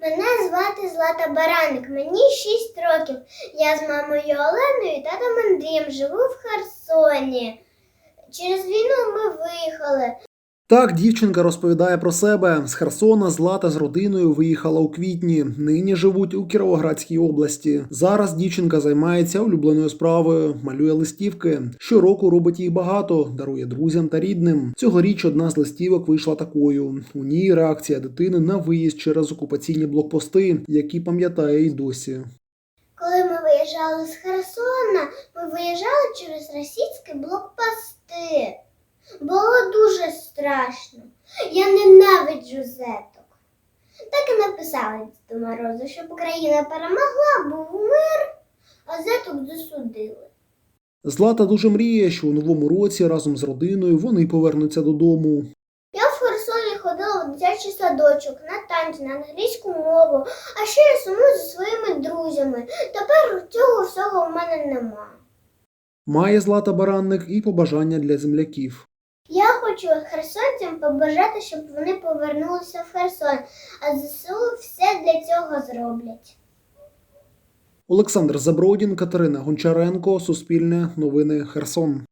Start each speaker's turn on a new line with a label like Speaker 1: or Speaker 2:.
Speaker 1: Мене звати Злата Бараник, мені 6 років. Я з мамою Оленою і татом Андрієм живу в Херсоні. Через війну ми виїхали.
Speaker 2: Так, дівчинка розповідає про себе. З Херсона Злата з родиною виїхала у квітні. Нині живуть у Кіровоградській області. Зараз дівчинка займається улюбленою справою, малює листівки. Щороку робить їх багато, дарує друзям та рідним. Цьогоріч одна з листівок вийшла такою. У ній реакція дитини на виїзд через окупаційні блокпости, які пам'ятає й досі.
Speaker 1: Коли ми виїжджали з Херсона, ми виїжджали через російські блокпости. Було дуже страшно. Я ненавиджу зеток. Так і написали Діду Морозу, щоб Україна перемогла, був мир, а зеток засудили.
Speaker 2: Злата дуже мріє, що у новому році разом з родиною вони повернуться додому.
Speaker 1: Я в Херсоні ходила в дитячий садочок на танці, на англійську мову, а ще я сумую зі своїми друзями. Тепер цього всього в мене нема.
Speaker 2: Має Злата Баранник і побажання для земляків.
Speaker 1: Я хочу херсонцям побажати, щоб вони повернулися в Херсон, а ЗСУ все для цього зроблять.
Speaker 2: Олександр Забродін, Катерина Гончаренко, Суспільне, Новини Херсон.